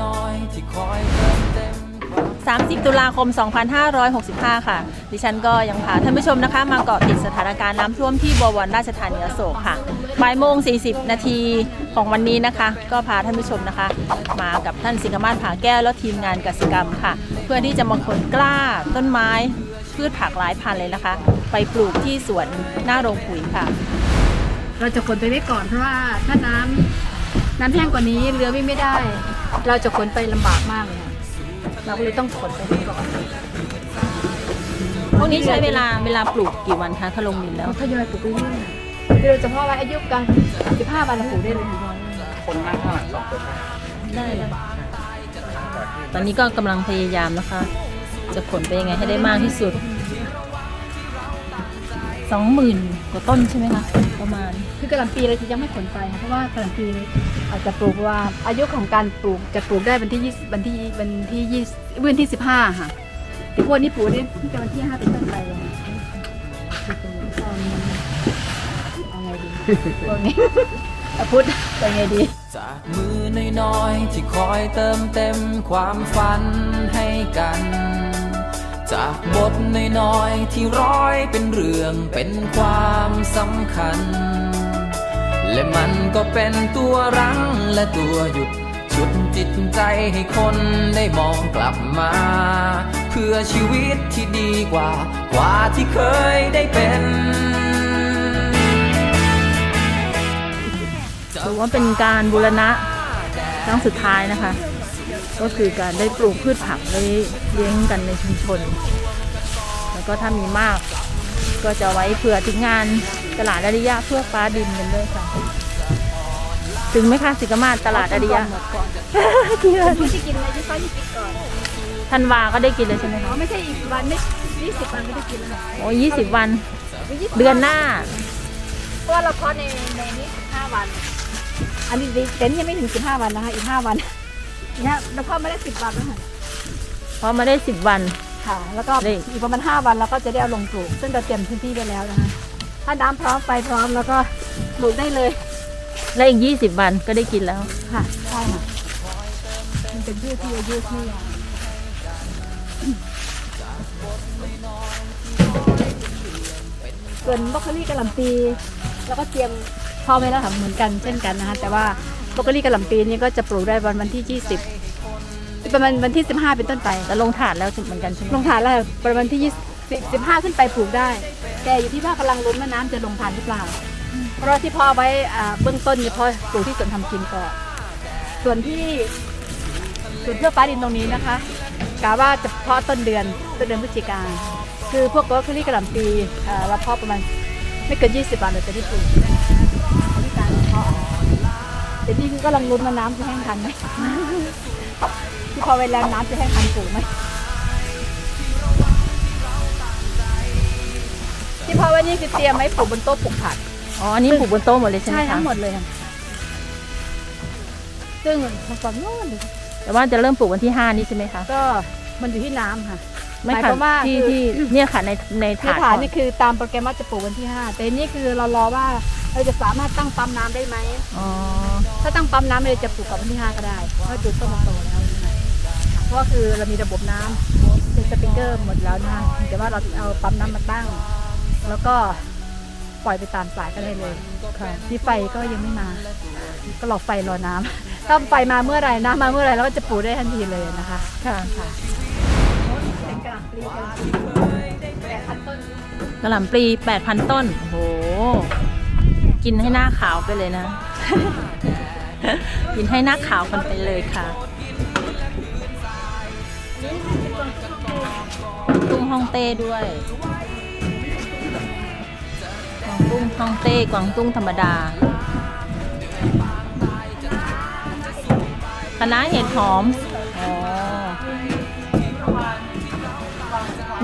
น้อยๆที่คอยเติมเต็ม 30 ตุลาคม 2565 ค่ะ ดิฉันก็ยังพาท่านผู้ชมนะคะ มาเกาะติดสถานการณ์น้ำท่วมที่บวรราชธานีอโศกค่ะบ่ายโมง 40 นาทีของวันนี้นะคะ ก็พาท่านผู้ชมนะคะ มากับท่านสิงคมาศผาแก้วและทีมงานกสิกรรมค่ะ เพื่อที่จะมาขนกล้าต้นไม้ พืชผักหลายพันเลยนะคะ ไปปลูกที่สวนหน้าโรงปุ๋ยค่ะ เราจะขนไปไว้ก่อนเพราะว่าถ้าน้ำ น้ำแห้งกว่านี้เรือวิ่งไม่ได้ เราจะขนไปลำบากมากเลยค่ะเราก็เลยต้องขนไปไว้ก่อนพวกนี้ใช้เวลาเวลาปลูกกี่วันคะถ้าลงดินแล้วทยอยปลูกไปเรื่อยๆคือเราจะเพาะไว้อายุกัน15วันเราปลูกได้เลยค่ะได้ได้ตอนนี้ก็กำลังพยายามนะคะ จะขนไปยังไงให้ได้มากที่สุด สองหมื่นกว่าต้นใช่ไหมคะประมาณ คือกระหล่ำปีเราจะยังไม่ขนไปค่ะเพราะว่ากระหล่ำปีอาจจะปลูกว่าอายุของการปลูกจะปลูกได้วันที่20วันที่วันที่20วันที่15ค่ะแต่พวกนี้ปลูกได้ที่จะวันที่5เป็นต้นไปเลยเอาไงดีพวกนี้เอาพุทธเป็นไงดี จากมือน้อยๆที่คอยเติมเต็มความฝันให้กัน จากบทน้อยๆที่ร้อยเป็นเรื่องเป็นความสำคัญ และมันก็เป็นตัวรั้งและตัวหยุดชุดจิตใจให้คนได้มองกลับมา เพื่อชีวิตที่ดีกว่า กว่าที่เคยได้เป็นถือว่าเป็นการบูรณะครั้งสุดท้ายนะคะ ก็คือการได้ปลูกพืชผักไว้เลี้ยงกันในชุมชน แล้วก็ถ้ามีมากก็จะไว้เผื่อถึงงานตลาดอาริยะเพื่อฟ้าดินกันด้วยค่ะ ถึงไหมคะสิกมาศตลาดอาริยะหมดก่อนที่ว่าคุณจะกินอะไรที่เขาจะกินก่อนธันวาก็ได้กินเลยใช่ไหมอ๋อคะไม่ใช่อีกวันไม่ยี่สิบวันไม่ได้กินแล้วค่ะโอ้ยี่สิบวันไม่20เดือนหน้า เพราะว่าเราเพาะในในนี้สิบห้าวัน อันนี้เต็นท์ยังไม่ถึงสิบห้าวันนะคะอีกห้าวัน เนี่ยเราเพาะมาได้สิบวันแล้วค่ะเพราะมาได้สิบวัน ค่ะ แล้วก็นี่ อีกประมาณห้าวันเราก็จะได้เอาลงปลูก ซึ่งเราเตรียมพื้นที่ไว้แล้วนะคะถ้าน้ำพร้อมไฟพร้อมแล้วก็ปลูกได้เลยและอีกยี่สิบวันก็ได้กินแล้ว ค่ะใช่ค่ะมันเป็นพืชที่อายุไม่ยาวส่วนบรอกโคลีกระหล่ำปี แล้วก็เตรียมพอไว้แล้วค่ะเหมือนกันเช่นกันนะคะแต่ว่า บรอกโคลีกระหล่ำปีนี้ก็จะปลูกได้วันวันที่ 20 ประมาณวันที่ 15 เป็นต้นไป แต่ลงถาดแล้วเหมือนกันใช่ไหมลงทานแล้วประมาณที่ 20 15 ขึ้นไปปลูกได้ แต่อยู่ที่ว่ากำลังลุ้นว่าน้ำจะลงทานหรือเปล่า เพราะที่พ่อไว้อ่าเบื้องต้นนี่พ่อปลูกที่สวนทำกินก่อน ส่วนที่ส่วนเพื่อฟ้าดินตรงนี้นะคะกะว่าจะเพาะต้นเดือนต้นเดือนพฤศจิกาคือพวกก็คือรีกระหล่ำปีเราเพาะประมาณไม่เกิน 20 วันเราจะได้ปลูกอันนี้การเพาะ แต่นี่คือกำลังลุ้นว่าน้ำจะแห้งทันไหมที่พอเวลาน้ำจะแห้งทันปลูกไหมที่พอไว้นี่คือเตรียมไว้ปลูกบนโต๊ะปลูกผักอ๋ออันนี้ปลูกบนโต๊ะหมดเลยใช่ไหมใช่คะทั้งหมดเลยค่ะซึ่งฝั่งโน้นแต่ว่าจะเริ่มปลูกวันที่ห้านี้ใช่ไหมคะก็มันอยู่ที่น้ำค่ะ ไม่หมายค่ะความว่าที่คือ ที่เนี่ยค่ะในในในถาดฐานก่อนี่คือตามโปรแกรมว่าจะปลูกวันที่ 5 แต่นี่คือเรารอว่าเราจะสามารถตั้งปั๊มน้ำได้ไหม อ๋อ ถ้าตั้งปั๊มน้ำเราจะปลูกกับวันที่ 5 ก็ได้เพราะจุดต้นมันโตแล้วนะคะเพราะว่าคือเรามีระบบน้ำเป็นสปริงเกอร์หมดแล้วนะคะแต่ว่าเราเอาปั๊มน้ำมาตั้ง แล้วก็ปล่อยไปตามสายก็ได้เลยค่ะที่ไฟก็ยังไม่มา ก็รอไฟรอน้ำ ถ้าไฟมาเมื่อไหร่น้ำมาเมื่อไหร่เราก็จะปลูกได้ทันทีเลยนะคะ ค่ะ ค่ะเป็น กระหล่ำปลีแปดพันต้นกระหล่ำปลีแปดพันต้น โอ้โห กินให้หน้าขาวไปเลยนะ กินให้หน้าขาวกันไปเลยค่ะตุ้งฮ่องเต้ด้วยกวางตุ้งฮ่องเต้กวางตุ้งธรรมดาคณะน้าเห็ดหอม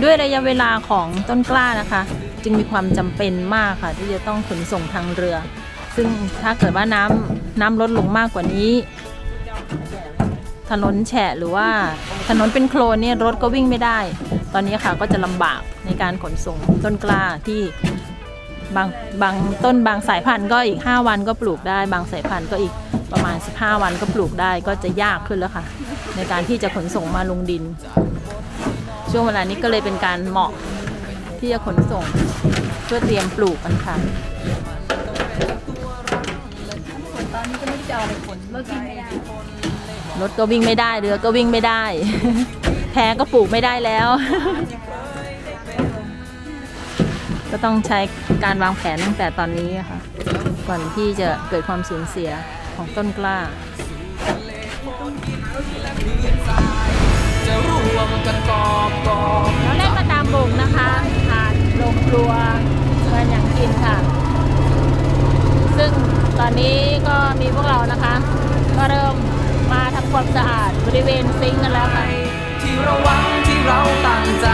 ด้วยระยะเวลาของต้นกล้านะคะ จึงมีความจำเป็นมากค่ะ ที่จะต้องขนส่งทางเรือ ซึ่งถ้าเกิดว่าน้ำน้ำลดลงมากกว่านี้ ถนนแฉะหรือว่าถนนเป็นโคลนเนี่ยรถก็วิ่งไม่ได้ ตอนนี้ค่ะก็จะลำบากในการขนส่งต้นกล้าที่บางบางต้นบางสายพันธุ์ก็อีก 5 วันก็ปลูกได้ บางสายพันธุ์ก็อีกประมาณ 15 วันก็ปลูกได้ก็จะยากขึ้นแล้วค่ะ ในการที่จะขนส่งมาลงดิน ช่วงเวลานี้ก็เลยเป็นการเหมาะที่จะขนส่งเพื่อเตรียมปลูกกันค่ะตอนนี้ก็ไม่ได้จะเอาไปขนเลิกกินไม่ได้รถก็วิ่งไม่ได้เรือก็วิ่งไม่ได้ แพก็ปลูกไม่ได้แล้ว ก็ต้องใช้การวางแผนตั้งแต่ตอนนี้ค่ะก่อนที่จะเกิดความสูญเสียของต้นกล้า จะร่วมกันกอบกอบเราเล่นมาตามบุงนะคะผ่านโรงครัวเงินอย่างกินค่ะ ซึ่งตอนนี้ก็มีพวกเรานะคะ ก็เริ่มมาทำความสะอาดบริเวณซิงค์กันแล้วค่ะที่เราหวังที่เราตั้งใจ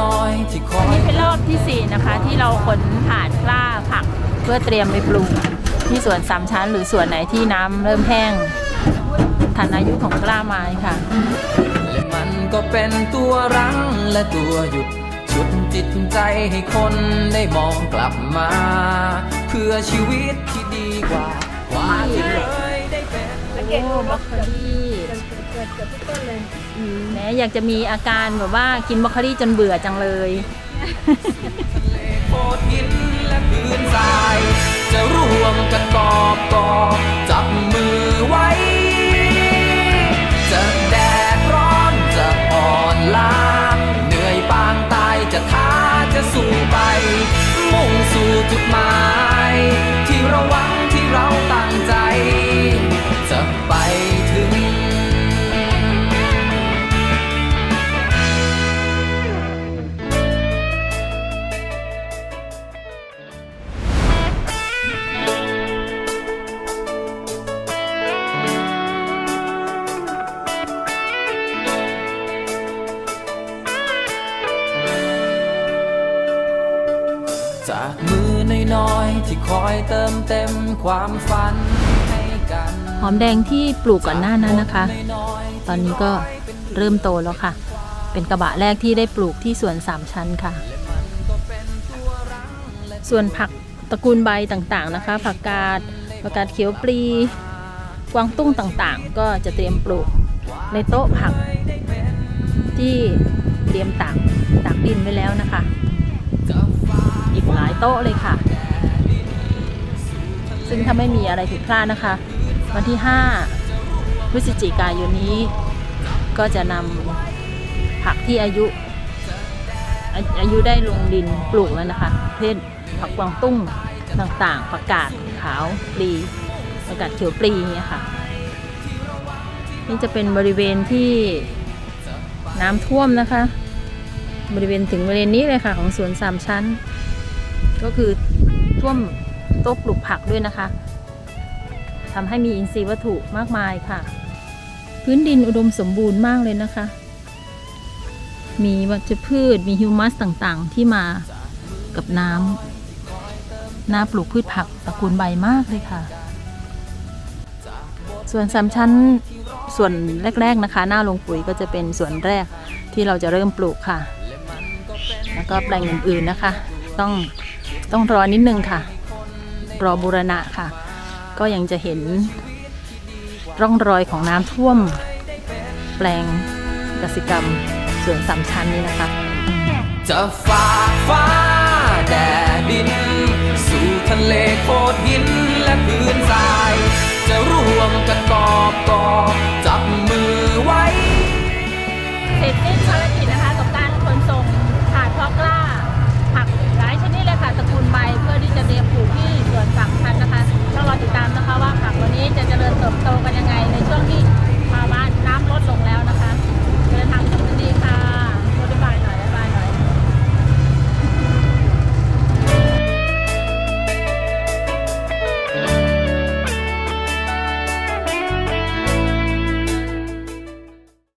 น้อยๆที่คออันยนี้เป็นรอบที่ 4 นะคะ ที่เราขนผ่านกล้าผักเพื่อเตรียมไปปลูกที่สวนสามชั้น หรือส่วนไหนที่น้ำเริ่มแห้งทันอายุของกล้าไม้ค่ะ และมันก็เป็นตัวรั้งและตัวหยุดชุดจิตใจให้คนได้มองกลับมา เพื่อชีวิตที่ดีกว่าว่าที่เคยได้เป็น โอ้บรอกโคลี่เกิ ดเกิดทุกต้นเลยแหมอยากจะมีอาการแบบว่ากินบรอกโคลี่จนเบื่อจังเลยโคดหินและพื้นทราย จะร่วมกันกอบกอบจับมือไว้ จะแดดร้อนจะอ่อนล้าเหนื่อยปางตายจะท้าจะสู้ไป มุ่งสู่จุดหมาย มือน้อยๆที่คอยเติมเต็มความฝันให้กันหอมแดงที่ปลูกก่อนหน้านั้นนะคะ ตอนนี้ก็เริ่มโตแล้วค่ะ เป็นกระบะแรกที่ได้ปลูกที่สวนสามชั้นค่ะ ส่วนผักตระกูลใบต่างๆนะคะ ผักกาดผักกาดเขียวปลีกวางตุ้งต่างๆ ก็จะเตรียมปลูกในโต๊ะผักที่เตรียมตากตากดินไว้แล้วนะคะ โต๊ะเลยค่ะ ซึ่งถ้าไม่มีอะไรผิดพลาดนะคะ วันที่ 5 พฤศจิกายนนี้ ก็จะนำผักที่อายุ อายุได้ลงดินปลูกแล้วนะคะเช่นผักกวางตุ้งต่างๆผักกาดขาวปลีผักกาดเขียวปลีเนี่ยค่ะ นี่จะเป็นบริเวณที่น้ำท่วมนะคะ บริเวณถึงบริเวณนี้เลยค่ะ ของสวนสามชั้น ก็คือท่วมโต๊ะปลูกผักด้วยนะคะทำให้มีอินทรีย์วัตถุมากมายค่ะ พื้นดินอุดมสมบูรณ์มากเลยนะคะ มีวัชพืชมีฮิวมัสต่างๆ ที่มากับน้ำน่าปลูกพืชผักตระกูลใบมากเลยค่ะ ส่วนสามชั้นส่วนแรก ๆนะคะ หน้าลงปุ๋ยก็จะเป็นส่วนแรกที่เราจะเริ่มปลูกค่ะ แล้วก็แปลงอื่นๆนะคะ ต้อง ต้องรอนิดนึงค่ะ รอบูรณะค่ะ ก็ยังจะเห็นร่องรอยของน้ำท่วม แปลงกสิกรรมสวนสามชั้นนี้นะคะจะฝาฟ้าแดด